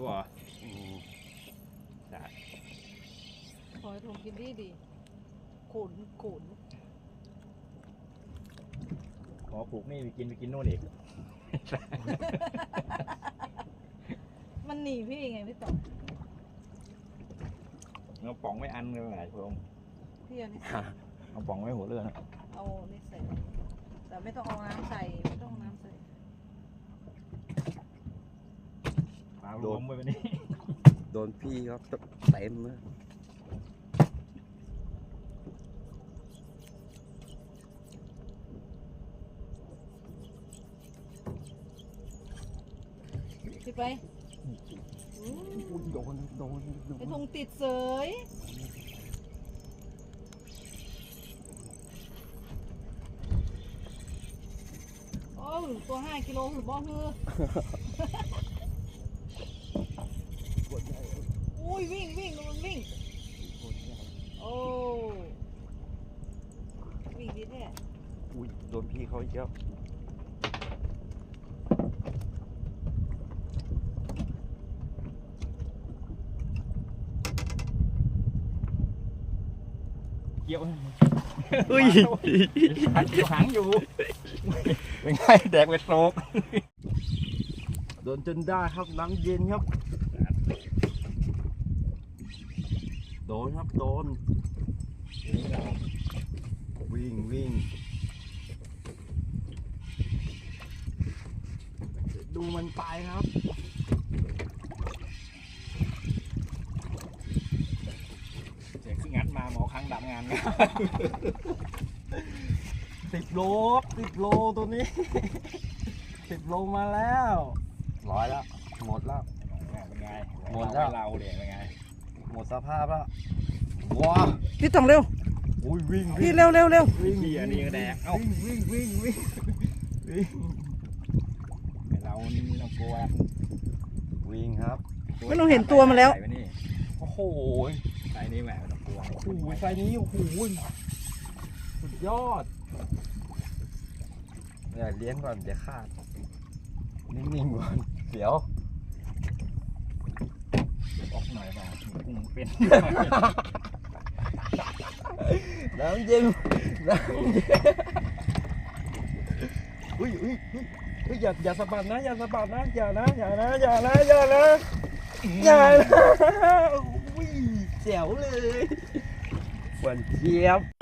รู้เหรอได้หอยถุงกินดีดีขุนขุนพอปลูกนี่ไปกินไปกินนู่นอีก มันหนีพี่ไงพี่ต่อเอาป๋องไว้อันเลยไงพงพี่เอานี่เอาป๋องไว้หัวเรือนะเอานี่ใส่แต่ไม่ต้องเอาน้ำใส่ไม่ต้องเอาน้ำใส่ ปลาล้มไปวันนี้โดนพี่เขาเต็มเลยพี่ไปอืมอุ้ยโดนโดนโดไอ้นธงติดเสยโอ้ยตัวห้ากิโลหรือบ่ฮือ ปวดใหญ่ อุ้ ยวิ่งวิ่งมันวิ่งปวดใหญ่โอ้วิ่งดีแท้อุ้ยโดนพี่เขาอีกแล้วเกี่ยวเฮ้ยเกี่ยวหางอยู่เป็นไงแดกเวทโซกโดนจนได้ครับน้ำเย็นครับ โดนครับโดน วิ่งวิ่ง ดูมันไปครับเสียงขึ้นงัดมาหมอครั้งดับงานกันสิบโลสิบโลตัวนี้สิบโลมาแล้ว ร้อยแล้ว หมดแล้ว เป็นไงหมดแล้วเราเนี่ยเป็นไง หมดสภาพแล้วว้าพี่ต้องเร็วอุ้ยวิ่งพี่วิ่งเร็วเร็วเร็ววิ่งเหี้ยนี่ก็แดกเอ้าวิ่งวิ่งวิ่งวิ่งวิ่งเรานี่ไม่ต้องกลัววิ่งครับไม่ต้องเห็นตัวมันแล้ว ใส่ไนี่โอ้โหใส่นี่แหมไม่ต้องกลัวโอ้โหไฟนี้โอ้โหสุดยอดเนี่ยเลี้ยงก่อนเดี๋ยวขาดนิ่งๆก่อนเดี๋ยวออก หน่อยมากุ้งเป็นน้ำเย็นน้ำเย็นอุ้ยอุ้ยอุ้ยอุ้ยอย่าอย่าสะบัดนะอย่าสะบัดนะอย่านะอย่านะอย่านะอย่านะอย่านะอุ้ยแจ๋วเลยหวานเจี๊ยบ